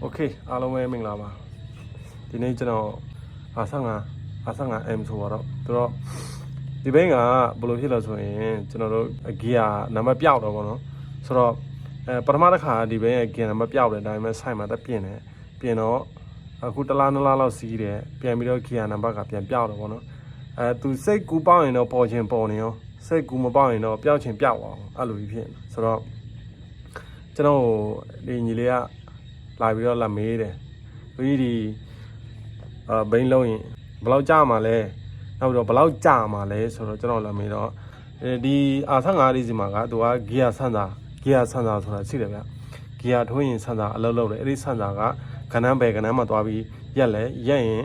โอเคအားလုံးပဲမင်္ဂလာပါဒီနေ့ကျွန်တော်အာ55အာ 55M ဆိုတော့သူတော့ဒီဘင်းကဘယ်လိုဖြစ်လဲဆိုရင်ကျွန်တော်တို့ဂီယာနံပါတ်ပြောက်တော့ဗောနော်ဆိုတော့အဲပထမတစ်ခါဒီဘင်းရဲ့ဂီယာနံပါတ်ပြောက်တယ်ဒါပေမဲ့ဆိုင်မှာတက်ပြင်တယ်ပြင်တော့အခုတစ်လားနှစ်လားလောက်စီးတယ်ပြန်ပြီးတော့ဂီယာနံပါတ်ကပြန်ပြောက်တော့ဗောနော်အဲသူစိတ်ကူပေါက်ရင်တော့ပေါ်ချင်းပေါ်နေရောစိတ်ကူမပေါက်ရင်တော့ပြောက်ချင်းပြောက်အောင်အဲ့လိုကြီးဖြစ်နေဆိုတော့ကျွန်တော်ဒီညီလေးက လာပြီးတော့လာမေးတယ်။ကိုကြီးဒီအာဘိန်းလုံးရင်ဘယ်လောက်ကြာမှာလဲ။နောက်ပြီးတော့ဘယ်လောက်ကြာမှာလဲဆိုတော့ကျွန်တော်လာမေးတော့အဲဒီအာ55လေးစီမှာကသူကဂီယာဆန်စာဂီယာဆန်စာဆိုတာရှိတယ်ဗျ။ဂီယာထိုးရင်ဆန်စာအလုပ်လုပ်တယ်။အဲ့ဒီဆန်စာကကဏ္ဍဘယ်ကဏ္ဍမှာသွားပြီးရက်လဲရက်ရင်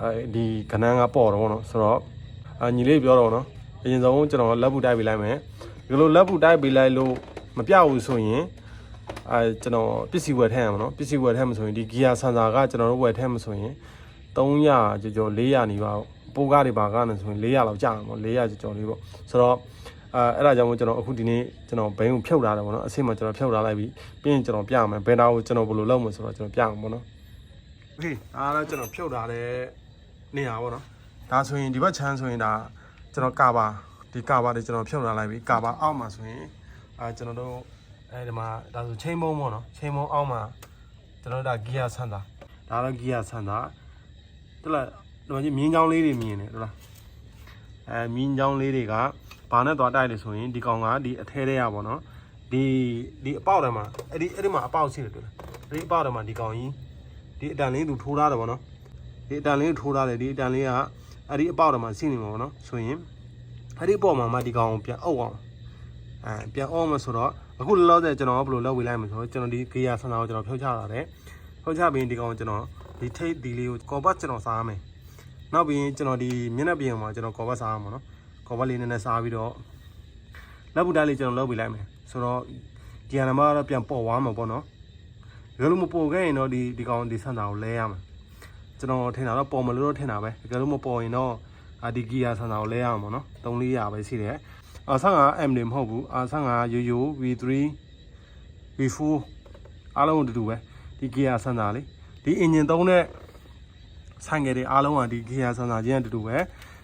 အဲဒီကဏ္ဍကပေါ်တော့ဗောနော်ဆိုတော့အညီလေးပြောတော့နော်အရင်ဆုံးကျွန်တော်လက်ဘူးတိုက်ပေးလိုက်မယ်ဒီလိုလက်ဘူးတိုက်ပေးလိုက်လို့မပြောက်ဘူးဆိုရင် အဲကျွန်တော်ပစ္စည်းဝယ်ထည့်ရမှာနော်ပစ္စည်းဝယ်ထည့်မှာဆိုရင်ဒီဂီယာဆန်ဆာကကျွန်တော်တို့ဝယ်ထည့်မှာဆိုရင်300ကျော်ကျော်400နီးပါးပိုကားတွေပါကားနေဆိုရင်400လောက်ကြာမှာပေါ့400ကျော်ကျော်လေးပေါ့ဆိုတော့အဲအဲ့ဒါကြောင့်မို့ကျွန်တော်အခုဒီနေ့ကျွန်တော်ဘိန်းကိုဖြုတ်ထားတယ်ပေါ့နော်အစိမကျွန်တော်ဖြုတ်ထားလိုက်ပြီးပြီးရင်ကျွန်တော်ပြမယ်ဘယ်နာကိုကျွန်တော်ဘယ်လိုလုပ်မလဲဆိုတော့ကျွန်တော်ပြအောင်ပေါ့နော်โอเคအားတော့ကျွန်တော်ဖြုတ်ထားတဲ့နေရာပေါ့နော်ဒါဆိုရင်ဒီဘက်ချမ်းဆိုရင်ဒါကျွန်တော်ကာပါဒီကာပါတွေကျွန်တော်ဖြုတ်ထားလိုက်ပြီးကာပါအောက်မှာဆိုရင်အဲကျွန်တော်တို့ အဲဒီမှာဒါဆိုချိန်မုံပေါ့နော်ချိန်မုံအောက်မှာကျွန်တော်တို့ဒါဂီယာဆန်တာဒါတော့ဂီယာဆန်တာတူလားဒီမှာကြီးမြင်းချောင်းလေးတွေမြင်နေတူလားအဲမြင်းချောင်းလေးတွေကဘာနဲ့သွားတိုက်တယ်ဆိုရင်ဒီကောင်ကဒီအထဲထဲရပေါ့နော်ဒီဒီအပေါက်ထဲမှာအဲ့ဒီအဲ့ဒီမှာအပေါက်ရှိတယ်တူလားအဲ့ဒီအပေါက်ထဲမှာဒီကောင်ကြီးဒီအတန်လေးသူထိုးထားတယ်ပေါ့နော်ဒီအတန်လေးထိုးထားတယ်ဒီအတန်လေးကအဲ့ဒီအပေါက်ထဲမှာရှိနေမှာပေါ့နော်ဆိုရင်အဲ့ဒီအပေါ်မှာမှဒီကောင်ကိုပြန်အုပ်အောင် အဲပြန်အုပ်မှာဆိုတော့အခုလောလောဆယ်ကျွန်တော်ဘယ်လိုလုပ်ဝေးလိုက်မလဲဆိုတော့ကျွန်တော်ဒီဂေယာဆန္ဒကိုကျွန်တော်ဖြုတ်ချလာတယ်ဖြုတ်ချပြီးဒီကောင်ကျွန်တော်ဒီထိတ်ဒီလေးကိုကော်ပတ်ကျွန်တော်စားရမယ်နောက်ပြီးကျွန်တော်ဒီမျက်နှာပြင်မှာကျွန်တော်ကော်ပတ်စားရမှာနော်ကော်ပတ်လေးနည်းနည်းစားပြီးတော့လက်ပူတိုင်းလေးကျွန်တော်လုပ်ဝေးလိုက်မယ်ဆိုတော့ဒီဟာနမကတော့ပြန်ပေါ်သွားမှာပေါ့နော်တကယ်လို့မပေါ်ခဲ့ရင်တော့ဒီဒီကောင်ဒီဆန္ဒကိုလဲရမှာကျွန်တော်ထင်တာတော့ပေါ်မလို့တော့ထင်တာပဲတကယ်လို့မပေါ်ရင်တော့အာဒီဂီယာဆန္ဒကိုလဲရမှာနော်3-400ပဲရှိတယ် အာ55 M တွေမဟုတ်ဘူးအာ55 ရိုးရိုး V3 V4 အားလုံးအတူတူပဲဒီ Gear ဆန်တာလေဒီ engine သုံးတဲ့ဆိုင်ငယ်တွေအားလုံးကဒီ Gear ဆန်တာချင်းအတူတူပဲ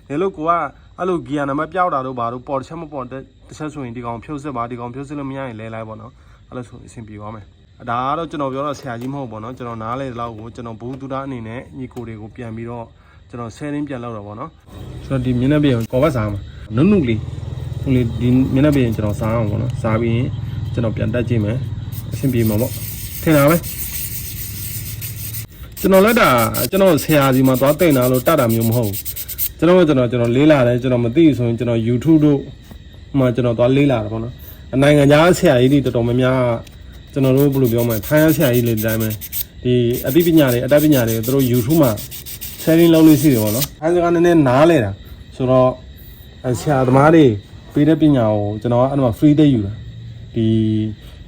ဒါလို့ကိုကအဲ့လို Gear နံပါတ်ပြောက်တာတော့ဘာလို့ပေါ်တစ်ချက်မပေါ်တစ်ချက်ဆိုရင်ဒီကောင်ဖြုတ်စစ်ပါဒီကောင်ဖြုတ်စစ်လို့မရရင်လဲလိုက်ပါတော့အဲ့လိုဆိုအဆင်ပြေသွားမယ်ဒါကတော့ကျွန်တော်ပြောတော့ဆရာကြီးမဟုတ်ပါတော့ကျွန်တော်နားလေတဲ့လောက်ကိုကျွန်တော်ဘူးတူတာအနေနဲ့ညီကိုတွေကိုပြန်ပြီးတော့ကျွန်တော် sharing ပြန်လုပ်တော့ဗောနော်ဆိုတော့ဒီမျက်နှာပြင်ကိုကော်ဘတ်စားမှာနုနုလေး ဟိုလေဒီမျက်နှာပြင်ကျွန်တော်စားအောင်ပေါ့နော်စားပြီးရင်ကျွန်တော်ပြန်တက်ကြည့်မယ်အဆင်ပြေမှာပေါ့ထင်တာပဲကျွန်တော်လက်တာကျွန်တော်ဆရာစီမှာသွားတင်တာလို့တတ်တာမျိုးမဟုတ်ဘူးကျွန်တော်ကကျွန်တော်ကျွန်တော်လေးလာတယ်ကျွန်တော်မသိဘူးဆိုရင်ကျွန်တော် YouTube တို့မှာကျွန်တော်သွားလေးလာတယ်ပေါ့နော်အနိုင်ငံခြားဆရာကြီးတွေတော်တော်များများကျွန်တော်တို့ဘယ်လိုပြောမလဲထိုင်းဆရာကြီးတွေတိုင်းပဲဒီအသိပညာတွေအတတ်ပညာတွေသူတို့ YouTube မှာ sharing လုပ်လို့ရှိတယ်ပေါ့နော်အဲဒါကနည်းနည်းနားလဲတာဆိုတော့အဲဆရာသမားတွေ ပေးတဲ့ပညာကိုကျွန်တော်ကအဲ့တော့ free တက်ယူတာဒီ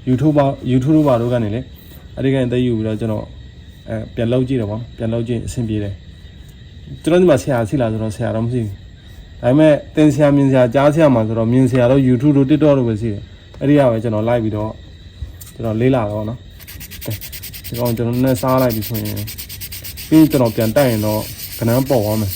YouTube ပါ YouTube ဘာတို့ကနေလေအဲ့ဒီကနေတက်ယူပြီးတော့ကျွန်တော်အဲပြန်လောက်ကြည့်တယ်ပေါ့ပြန်လောက်ကြည့်အဆင်ပြေတယ်ကျွန်တော်ဒီမှာဆရာရှိလားဆိုတော့ဆရာတော့မရှိဘူးဒါပေမဲ့တင်ဆရာမြင်ဆရာကြားဆရာမှာဆိုတော့မြင်ဆရာတော့ YouTube တို့ TikTok တို့ပဲရှိတယ်အဲ့ဒီကပဲကျွန်တော်လိုက်ပြီးတော့ကျွန်တော်လေးလာတော့နော်ဒီကောင်ကျွန်တော်နဲ့စားလိုက်ပြီဆိုရင်ပြီးကျွန်တော်ပြန်တက်ရင်တော့ခဏပေါ်သွားမယ်